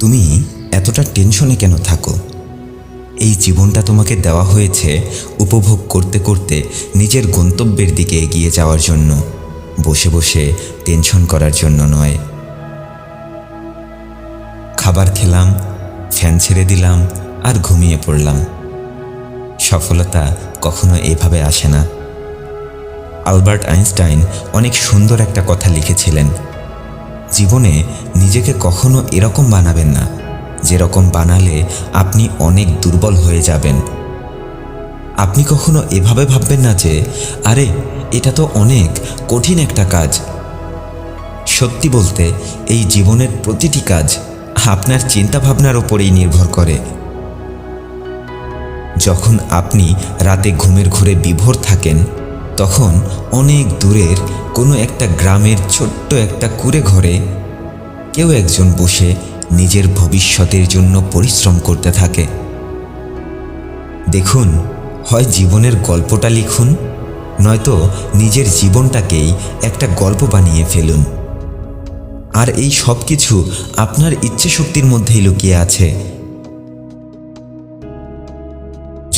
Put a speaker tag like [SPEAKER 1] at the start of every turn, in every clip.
[SPEAKER 1] তুমি এতটা টেনশনে কেন থাকো? এই জীবনটা তোমাকে দেওয়া হয়েছে উপভোগ করতে করতে নিজের গন্তব্যের দিকে এগিয়ে যাওয়ার জন্য, বসে বসে টেনশন করার জন্য নয়। খাবার খেলাম, ফ্যান ছেড়ে দিলাম আর ঘুমিয়ে পড়লাম। সফলতা কখনো এভাবে আসে না। আলবার্ট আইনস্টাইন অনেক সুন্দর একটা কথা লিখেছিলেন জীবনে নিজেকে কখনো এরকম বানাবেন না, যেরকম বানালে আপনি অনেক দুর্বল হয়ে যাবেন। আপনি কখনো এভাবে ভাববেন না যে, আরে, এটা তো অনেক কঠিন একটা কাজ। সত্যি বলতে, এই জীবনের প্রতিটি কাজ আপনার চিন্তাভাবনার ওপরেই নির্ভর করে। যখন আপনি রাতে ঘুমের ঘুরে বিভোর থাকেন তখন অনেক দূরের কোনো একটা গ্রামের ছোট্ট একটা কুড়ে ঘরে কেউ একজন বসে নিজের ভবিষ্যতের জন্য পরিশ্রম করতে থাকে। দেখুন, হয় জীবনের গল্পটা লিখুন, নয়তো নিজের জীবনটাকেই একটা গল্প বানিয়ে ফেলুন। আর এই সব কিছু আপনার ইচ্ছে শক্তির মধ্যেই লুকিয়ে আছে।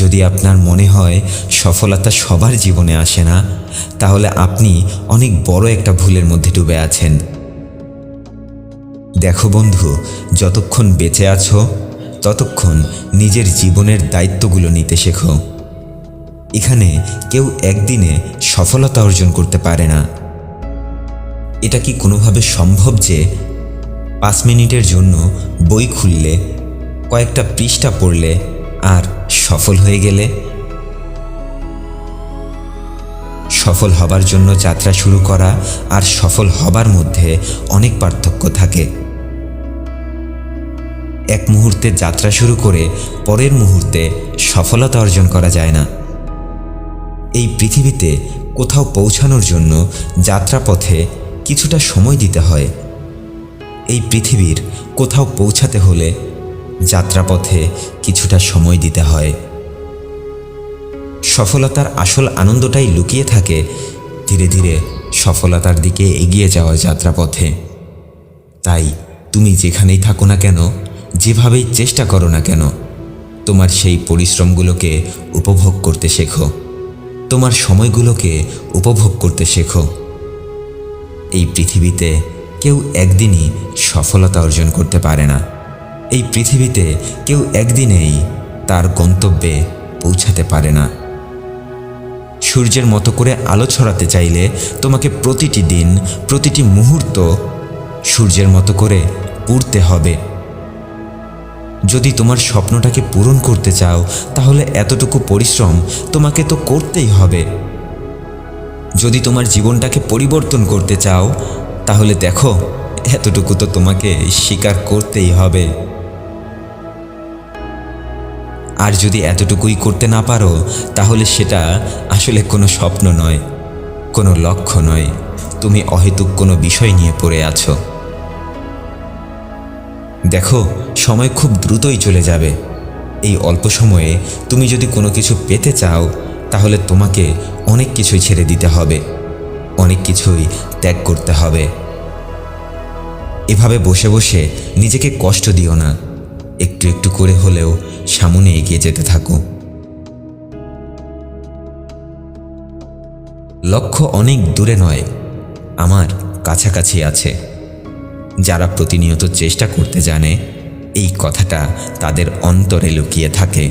[SPEAKER 1] যদি আপনার মনে হয় সফলতা সবার জীবনে আসে না, তাহলে আপনি অনেক বড় একটা ভুলের মধ্যে ডুবে আছেন। দেখো বন্ধু, যতক্ষণ বেঁচে আছো, ততক্ষণ নিজের জীবনের দায়িত্বগুলো নিতে শেখো। এখানে কেউ একদিনে সফলতা অর্জন করতে পারে না। এটা কি কোনোভাবে সম্ভব যে পাঁচ মিনিটের জন্য বই খুললে, কয়েকটা পৃষ্ঠা পড়লে, আর সফল হয়ে গেলে সফল হবার জন্য যাত্রা শুরু করা আর সফল হবার মধ্যে অনেক পার্থক্য থাকে। এক মুহূর্তে যাত্রা শুরু করে পরের মুহূর্তে সফলতা অর্জন করা যায় না। এই পৃথিবীতে কোথাও পৌঁছানোর জন্য যাত্রাপথে কিছুটা সময় দিতে হয়। এই পৃথিবীর কোথাও পৌঁছাতে হলে যাত্রাপথে কিছুটা সময় দিতে হয়। সফলতার আসল আনন্দটাই লুকিয়ে থাকে ধীরে ধীরে সফলতার দিকে এগিয়ে যাওয়ার যাত্রাপথে। তাই তুমি যেখানেই থাকো না কেন, যেভাবেই চেষ্টা করো না কেন, তোমার সেই পরিশ্রমগুলোকে উপভোগ করতে শেখো। তোমার সময়গুলোকে উপভোগ করতে শেখো। এই পৃথিবীতে কেউ একদিনই সফলতা অর্জন করতে পারে না। এই পৃথিবীতে কেউ একদিনেই তার গন্তব্যে পৌঁছাতে পারে না। সূর্যের মতো করে আলো ছড়াতে চাইলে তোমাকে প্রতিটি দিন, প্রতিটি মুহূর্ত সূর্যের মতো করে পুড়তে হবে। যদি তোমার স্বপ্নটাকে পূরণ করতে চাও, তাহলে এতটুকু পরিশ্রম তোমাকে তো করতেই হবে। যদি তোমার জীবনটাকে পরিবর্তন করতে চাও, তাহলে দেখো, এতটুকু তো তোমাকে স্বীকার করতেই হবে। আর যদি এতটুকুই করতে না পারো, তাহলে সেটা আসলে কোনো স্বপ্ন নয়, কোনো লক্ষ্য নয়। তুমি অহেতুক কোনো বিষয় নিয়ে পড়ে আছো। দেখো, সময় খুব দ্রুতই চলে যাবে। এই অল্প সময়ে তুমি যদি কোনো কিছু পেতে চাও, তাহলে তোমাকে অনেক কিছুই ছেড়ে দিতে হবে। অনেক কিছুই ত্যাগ করতে হবে। এভাবে বসে বসে নিজেকে কষ্ট দিও না। একটু একটু করে হলেও সামনে এগিয়ে যেতে থাকো। লক্ষ্য অনেক দূরে নয়, আমার কাছাকাছি আছে। যারা প্রতিনিয়ত চেষ্টা করতে জানে, এই কথাটা তাদের অন্তরে লুকিয়ে থাকে।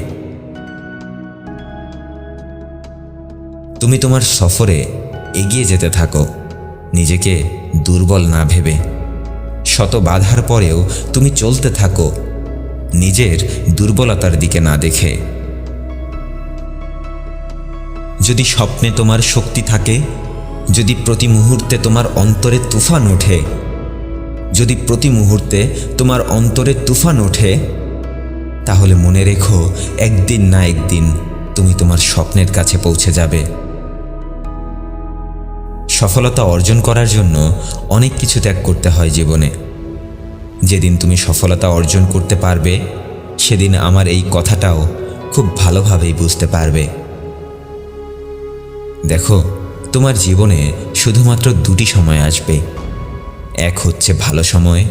[SPEAKER 1] তুমি তোমার সফরে এগিয়ে যেতে থাকো, নিজেকে দুর্বল না ভেবে। শত বাধার পরেও তুমি চলতে থাকো নিজের দুর্বলতার দিকে না দেখে। যদি স্বপ্নে তোমার শক্তি থাকে, যদি প্রতি মুহূর্তে তোমার অন্তরে তুফান ওঠে, যদি প্রতি মুহূর্তে তোমার অন্তরে তুফান ওঠে, তাহলে মনে রেখো, একদিন না একদিন তুমি তোমার স্বপ্নের কাছে পৌঁছে যাবে। সফলতা অর্জন করার জন্য অনেক কিছু ত্যাগ করতে হয় জীবনে। যেদিন তুমি সফলতা অর্জন করতে পারবে, সেদিন আমার এই কথাটাও খুব ভালোভাবেই বুঝতে পারবে। দেখো, তোমার জীবনে শুধুমাত্র দুটি সময় আসবে। এক হচ্ছে ভালো সময়,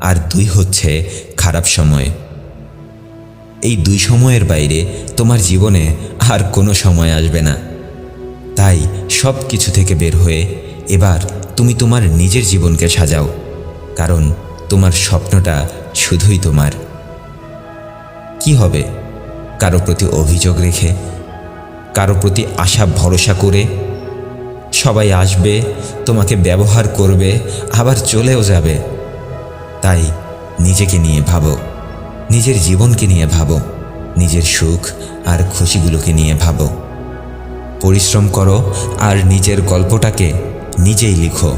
[SPEAKER 1] আর দুই হচ্ছে খারাপ সময়। এই দুই সময়ের বাইরে তোমার জীবনে আর কোনো সময় আসবে না। তাই সব কিছু থেকে বের হয়ে এবার তুমি তোমার নিজের জীবনকে সাজাও, কারণ তোমার স্বপ্নটা শুধুই তোমার। কি হবে? কারও প্রতি অভিযোগ রেখে, কারও প্রতি আশা ভরসা করে সবাই আসবে, তোমাকে ব্যবহার করবে, আবার চলেও যাবে। তাই নিজেকে নিয়ে ভাবো, নিজের জীবনকে নিয়ে ভাবো, নিজের সুখ আর খুশিগুলোকে নিয়ে ভাবো। পরিশ্রম করো আর নিজের গল্পটাকে নিজেই লিখো।